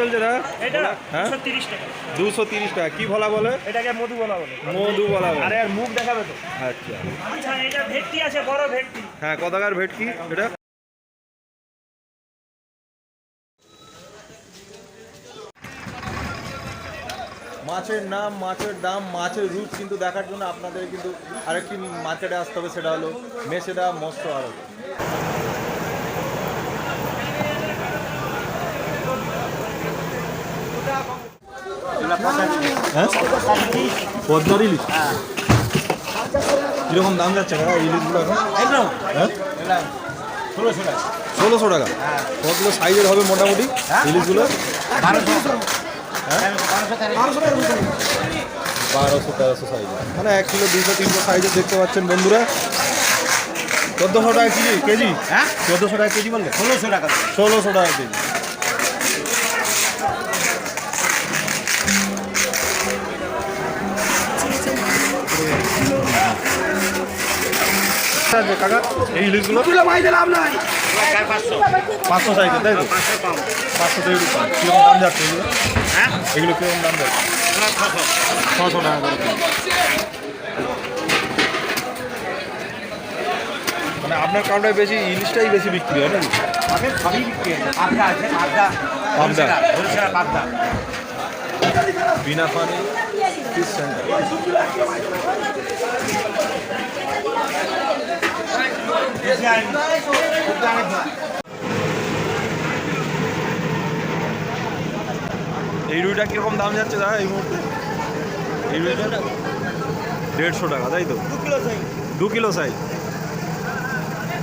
চলছে না এটা হ্যাঁ? দুশো তিরিশ টাকা। কি ভোলা বলে? এটাকে মধু বলা বলে। মধু বলা বলে। আরে আর মুখ দেখাবে তো। আচ্ছা। আচ্ছা এটা ভেটকি আছে বড় ভেটকি। হ্যাঁ কতাকার ভেটকি এটা? মাছের নাম মাছের দাম মাছের রূপ কিন্তু দেখার জন্য আপনাদের কিন্তু আরেকটি মার্কেটে আসতে হবে সেটা হলো মেসেদা মৎস্য আড়ত হ্যাঁ? পদ্মার ইলিশ কীরকম দাম যাচ্ছে কাকা ইলিশগুলো এখন হ্যাঁ ষোলোশো টাকা কতগুলো সাইজের হবে মোটামুটি ইলিশগুলো বারোশো তেরোশো সাইজ মানে এক কিলো দুশো তিনশো সাইজের দেখতে পাচ্ছেন বন্ধুরা চোদ্দোশো টাকা কেজি। কেজি হ্যাঁ চোদ্দোশো টাকা কেজি বললে? ষোলোশো টাকা ষোলোশো টাকা কেজি। কাকা। এই ইলিশগুলো পাঁচশো? সাইজের তাই তো? পাঁচশো পাঁচশো থেকে কীরকম দাম যাচ্ছে এগুলো? হ্যাঁ? এগুলো কীরকম দাম যাচ্ছে? ছশো। টাকা করে মানে আপনার কাউন্টায় বেশি ইলিশটাই বেশি বিক্রি হয় নাকি? আমাদের সবই বিক্রি হয়। পাবদা আছে পাবদা। পাবদা। হরিষা পাবদা। বিনা পানি ফিশ সেন্টার এই রুইটা কীরকম দাম যাচ্ছে দাদা এই মুহূর্তে? এই রুইটা দেড়শো টাকা। তাই তো? দু কিলো সাইজ।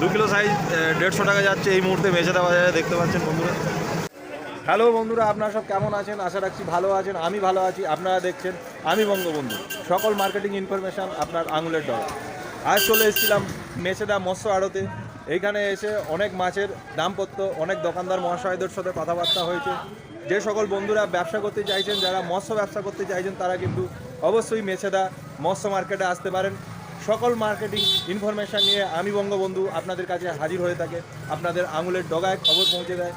দু কিলো সাইজ। দেড়শো টাকা যাচ্ছে এই মুহূর্তে মেছেদা বাজারে দেখতে পাচ্ছেন বন্ধুরা। হ্যালো বন্ধুরা আপনারা সব কেমন আছেন? আশা রাখছি ভালো আছেন আমি ভালো আছি আপনারা দেখছেন আমি বঙ্গবন্ধু। সকল মার্কেটিং ইনফরমেশন আপনার আঙুলের ডগ আজ চলে এসেছিলাম মেছেদা মৎস্য আড়তে। এইখানে এসে অনেক মাছের দামপত্র অনেক দোকানদার মহাশয়দের সাথে কথাবার্তা হয়েছে। যে সকল বন্ধুরা ব্যবসা করতে চাইছেন, যারা মৎস্য ব্যবসা করতে চাইছেন, তারা কিন্তু অবশ্যই মেছেদা মৎস্য মার্কেটে আসতে পারেন। সকল মার্কেটিং ইনফরমেশন নিয়ে আমি বঙ্গবন্ধু আপনাদের কাছে হাজির হয়ে থাকে। আপনাদের আঙুলের ডগায় খবর পৌঁছে দেয়।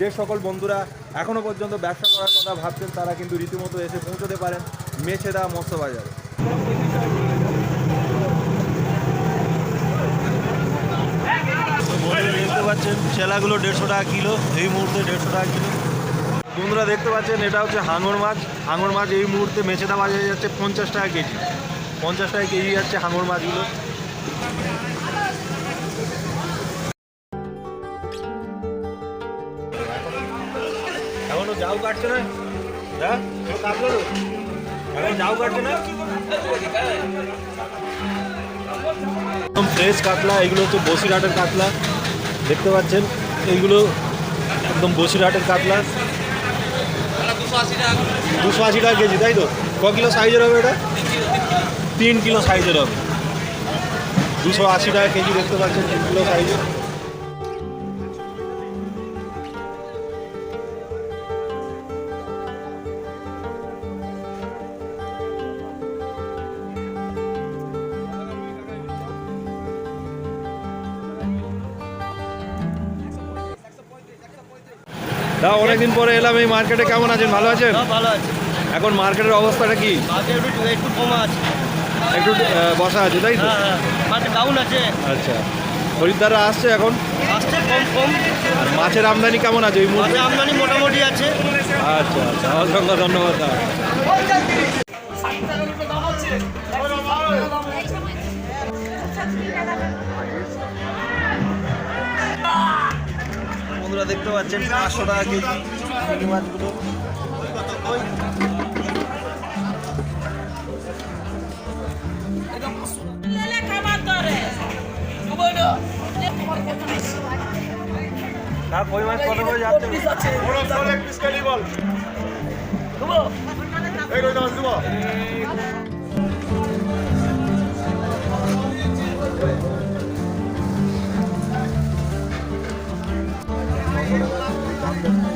যে সকল বন্ধুরা এখনও পর্যন্ত ব্যবসা করার কথা ভাবছেন, তারা কিন্তু রীতিমতো এসে পৌঁছতে পারেন মেছেদা মৎস্য বাজারে। দেখতে পাচ্ছেন চেলাগুলো দেড়শো টাকা কিলো, এই মুহূর্তে দেড়শো টাকা কিলো। বন্ধুরা দেখতে পাচ্ছেন, এটা হচ্ছে হাঙর মাছ। হাঙর মাছ এই মুহূর্তে মেছেদা বাজারে যাচ্ছে পঞ্চাশ টাকা কেজি। পঞ্চাশ টাকা কেজি যাচ্ছে হাঙর মাছগুলো। কাটছে না? হ্যাঁ? কাটছে না? একদম ফ্রেশ কাতলা, এগুলো হচ্ছে বসিরহাটের কাতলা, দেখতে পাচ্ছেন? এইগুলো একদম বসিরহাটের কাতলা। দুশো আশি টাকা কেজি, তাই তো? ক কিলো সাইজের হবে এটা? তিন কিলো সাইজের হবে। দুশো আশি টাকা কেজি দেখতে পাচ্ছেন, তিন কিলো সাইজের তা অনেকদিন পরে এলাম এই মার্কেটে কেমন আছেন? ভালো আছেন? ভালো আছে। এখন মার্কেটের অবস্থাটা কি? একটু একটু কমা আছে। একটু বসা আছে তাই তো? হ্যাঁ ডাউন আছে। আচ্ছা। খরিদ্দাররা আসছে এখন? আসছে কম কম। আর মাছের আমদানি কেমন আছে ওই মুহূর্তে? আমদানি মোটামুটি আছে। আচ্ছা আচ্ছা অসংখ্য ধন্যবাদ। দাদা। বন্ধুরা দেখতে পাচ্ছেন, পাঁচশো টাকা কেজি চিংড়ি মাছগুলো। আর কই কত করে যাচ্ছে? বাচ্চা গলদা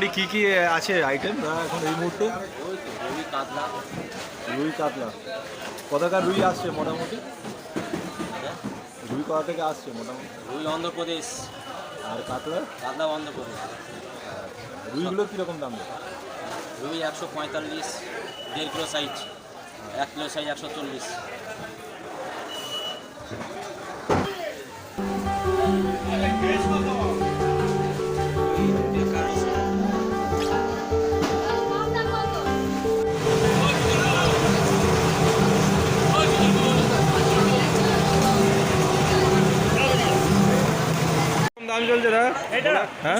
বলুন। কি কি আছে আইটেম এখন এই মুহূর্তে? রুই কাতলা। রুই কাতলা কোথাকার রুই আসছে মোটামুটি? রুই কোথা থেকে আসছে মোটামুটি? রুই অন্ধ্রপ্রদেশ। আর কাতলা? কাতলা অন্ধ্রপ্রদেশ। রুইগুলো কীরকম দাম? দেয় রুই একশো পঁয়তাল্লিশ দেড় কিলো সাইজ এক কিলো সাইজ একশো চল্লিশ। কম দাম চলছে না এটা হ্যাঁ?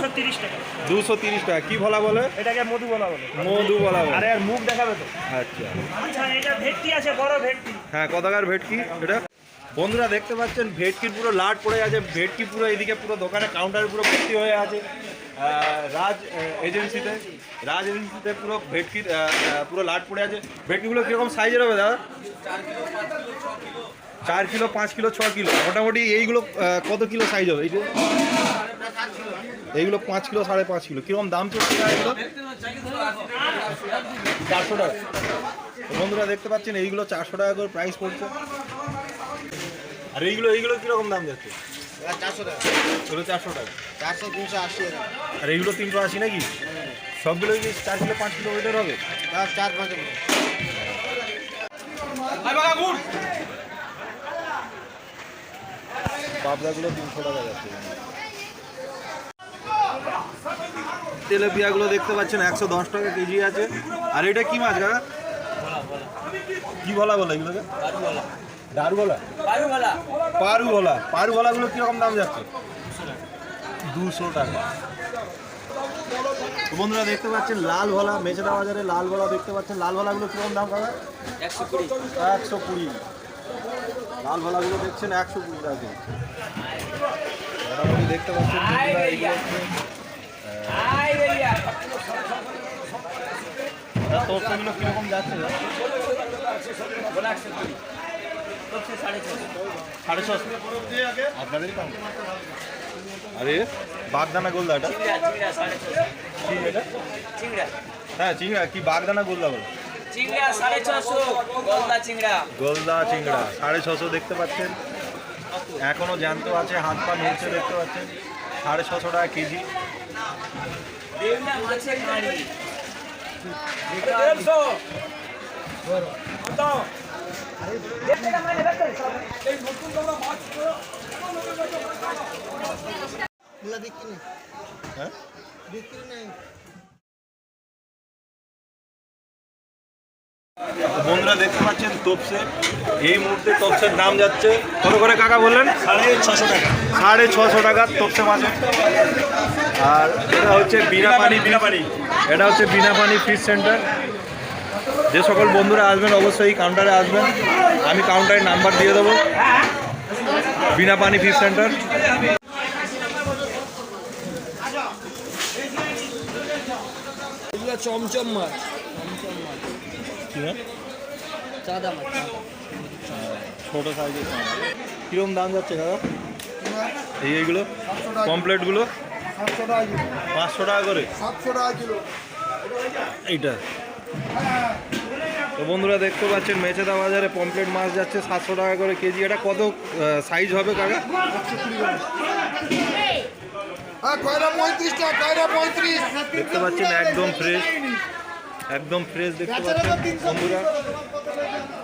দুশো তিরিশ টাকা। কি ভলা বলে? এটাকে মধু বলা বলে। মধু বলা বলে। আরে আর মুখ দেখাবে তো। আচ্ছা। আচ্ছা এটা ভেটকি আছে বড় ভেটকি। হ্যাঁ কতাকার ভেটকি এটা? বন্ধুরা দেখতে পাচ্ছেন ভেটকির পুরো লাট পড়ে আছে ভেটকি পুরো এদিকে পুরো দোকানে কাউন্টার পুরো ভর্তি হয়ে আছে। রাজ এজেন্সিতে রাজ এজেন্সিতে পুরো ভেটকির পুরো লাট পড়ে আছে। ভেটকিগুলো কীরকম সাইজের হবে দাদা? চার কিলো পাঁচ কিলো ছ কিলো মোটামুটি এইগুলো কত কিলো সাইজ হবে? এই যে এইগুলো পাঁচ কিলো সাড়ে পাঁচ কিলো। কীরকম দাম চলছে চারশো টাকা। বন্ধুরা দেখতে পাচ্ছেন এইগুলো চারশো টাকা করে প্রাইস পড়ছে। আর এইগুলো এইগুলো কীরকম দাম যাচ্ছে? চারশো টাকা। এগুলো চারশো টাকা। চারশো তিনশো আশি আর এইগুলো তিনশো আশি নাকি? সবগুলো চার কিলো পাঁচ কিলো ওয়েটের হবে? চার পাঁচ পাবদাগুলো তিনশো টাকা যাচ্ছে। তেলেপিয়াগুলো দেখতে পাচ্ছেন একশো দশ টাকা কেজি আছে। আর এটা কি মাছ কাকা? কি বলা বলে এগুলোকে? ডারগোলা পারুগোলা। পারুগোলাগুলো কীরকম দাম যাচ্ছে? দুশো টাকা। তো বন্ধুরা দেখতে পাচ্ছেন লাল ভোলা মেচেদা বাজারে লাল ভোলা দেখতে পাচ্ছেন। লাল ভোলাগুলো কীরকম দাম কাকা? একশো কুড়ি। একশো কুড়ি। লাল ভোলাগুলো দেখছেন একশো কুড়ি টাকা কেজি। মোটামুটি দেখতে পাচ্ছেন তোরগুলো কীরকম যাচ্ছে? সাড়ে ছশো। আপনাদেরই আরে বাগদানা গোলদা এটা? হ্যাঁ চিংড়া কি বাগদানা গোলদা বলো? চিংড়া সাড়ে ছশো। গলদা চিংড়া। গোলদা চিংড়া সাড়ে ছশো দেখতে পাচ্ছেন। এখনও জ্যান্ত আছে হাত পা নড়ছে দেখতে পাচ্ছেন। সাড়ে ছশো টাকা কেজি। মাছের নাড়ি হ্যাঁ? তো বন্ধুরা দেখতে পাচ্ছেন তপসে। এই মুহূর্তে তপসের দাম যাচ্ছে কত করে কাকা বললেন? সাড়ে ছশো টাকা। সাড়ে ছশো টাকা তপসে মাছ আর এটা হচ্ছে বিনা পানি বিনা পানি এটা হচ্ছে বিনা পানি ফিশ সেন্টার যে সকল বন্ধুরা আসবেন অবশ্যই কাউন্টারে আসবেন। আমি কাউন্টারের নাম্বার দিয়ে দেবো। বিনা পানি ফিশ সেন্টার এগুলো চমচম মাছ? চাঁদা মাছ ছোট সাইজের কিরম দাম যাচ্ছে দাদা? এই এইগুলো কমপ্লেটগুলো পাঁচশো টাকা করে? এইটা? তো বন্ধুরা দেখতে পাচ্ছেন মেচেদা বাজারে পমপ্লেট মাছ যাচ্ছে সাতশো টাকা করে কেজি। এটা কত সাইজ হবে কাকা? পঁয়ত্রিশ? দেখতে পাচ্ছেন একদম ফ্রেশ একদম ফ্রেশ দেখতে পাচ্ছেন বন্ধুরা।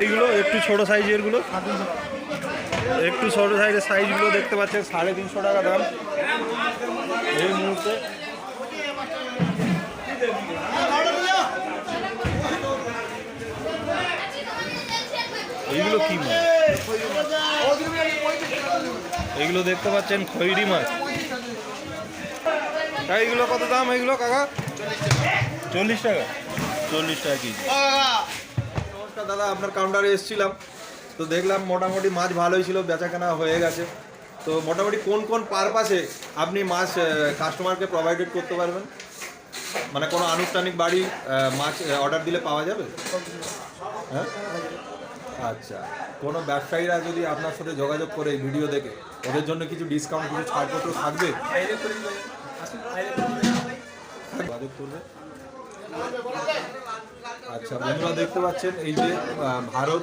এইগুলো একটু ছোট সাইজেরগুলো একটু ছোট সাইজের সাইজগুলো দেখতে পাচ্ছেন সাড়ে তিনশো টাকা দাম। এই মুহূর্তে। এইগুলো কি মাছ? এইগুলো দেখতে পাচ্ছেন খৈরি মাছ। এইগুলো কত দাম? এইগুলো কাকা? চল্লিশ টাকা। চল্লিশ টাকা কেজি। নমস্কার দাদা, আপনার কাউন্টারে এসেছিলাম। তো দেখলাম মোটামুটি মাছ ভালোই ছিল, বেচাকেনা হয়ে গেছে। তো মোটামুটি কোন কোন পারপাসে আপনি মাছ কাস্টমারকে প্রোভাইডেড করতে পারবেন? মানে কোনো আনুষ্ঠানিক বাড়ি মাছ অর্ডার দিলে পাওয়া যাবে? হ্যাঁ? আচ্ছা কোনো ব্যবসায়ীরা যদি আপনার সাথে যোগাযোগ করে ভিডিও দেখে, ওদের জন্য কিছু ডিসকাউন্ট কিছু ছাড়পত্র থাকবে? যোগাযোগ করবে? আচ্ছা বন্ধুরা দেখতে পাচ্ছেন এই যে ভারত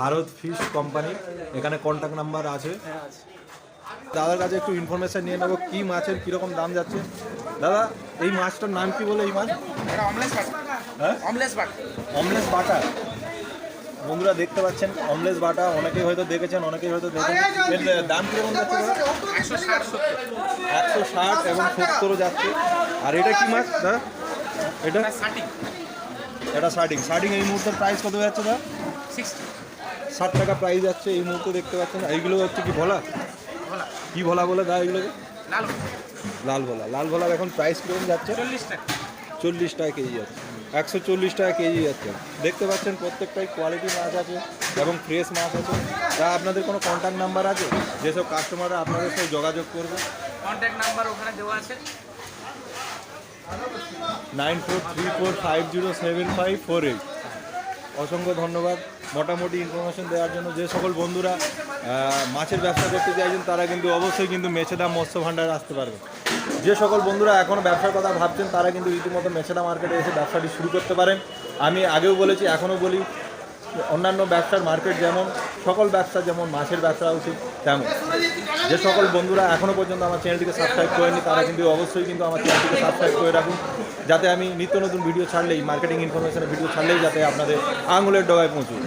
ভারত ফিশ কোম্পানি এখানে কন্ট্যাক্ট নাম্বার আছে। দাদার কাছে একটু ইনফরমেশন নিয়ে নেব কি মাছের কীরকম দাম যাচ্ছে। দাদা এই মাছটার নাম কি বলে এই মাছ? হ্যাঁ? অমলেস বাটা বন্ধুরা দেখতে পাচ্ছেন অমলেস বাটা অনেকেই হয়তো দেখেছেন অনেকেই হয়তো এর দাম কীরকম যাচ্ছে? একশো ষাট এবং সত্তরও যাচ্ছে। আর এটা কি মাছ দাদা? এটা? এটা শার্টিং শার্টিং এই মুহূর্তে প্রাইস কত যাচ্ছে দাদা? ষাট টাকা প্রাইস যাচ্ছে এই মুহূর্তে দেখতে পাচ্ছেন। এইগুলো হচ্ছে কি ভোলা? কি ভোলা বলে দাদা এগুলোকে? লাল ভোলা। লাল ভোলার এখন প্রাইস কীরকম যাচ্ছে? চল্লিশ টাকা। কেজি যাচ্ছে। একশো চল্লিশ টাকা কেজি যাচ্ছে। দেখতে পাচ্ছেন প্রত্যেকটাই কোয়ালিটি মাছ আছে এবং ফ্রেশ মাছ আছে। তা আপনাদের কোনো কন্ট্যাক্ট নাম্বার আছে? যেসব কাস্টমাররা আপনাদের সাথে যোগাযোগ করবে? কন্ট্যাক্ট নাম্বার ওখানে দেওয়া আছে। Nine four three four five zero seven five four eight. অসংখ্য ধন্যবাদ। মোটামুটি ইনফরমেশন দেওয়ার জন্য যে সকল বন্ধুরা মাছের ব্যবসা করতে চাইছেন, তারা কিন্তু অবশ্যই কিন্তু মেছেদা মৎস্য ভাণ্ডার আসতে পারবে। যে সকল বন্ধুরা এখনও ব্যবসার কথা ভাবছেন, তারা কিন্তু রীতিমতো মেছেদা মার্কেটে এসে ব্যবসাটি শুরু করতে পারেন। আমি আগেও বলেছি এখনও বলি, অন্যান্য ব্যবসার মার্কেট যেমন সকল ব্যবসা যেমন মাছের ব্যবসা উচিত তেমন। যে সকল বন্ধুরা এখনও পর্যন্ত আমার চ্যানেলটিকে সাবস্ক্রাইব করেনি, তারা কিন্তু অবশ্যই কিন্তু আমার চ্যানেলটিকে সাবস্ক্রাইব করে রাখুন, যাতে আমি নিত্য নতুন ভিডিও ছাড়লেই মার্কেটিং ইনফরমেশনের ভিডিও ছাড়লেই যাতে আপনাদের আঙুলের ডগায় পৌঁছুক।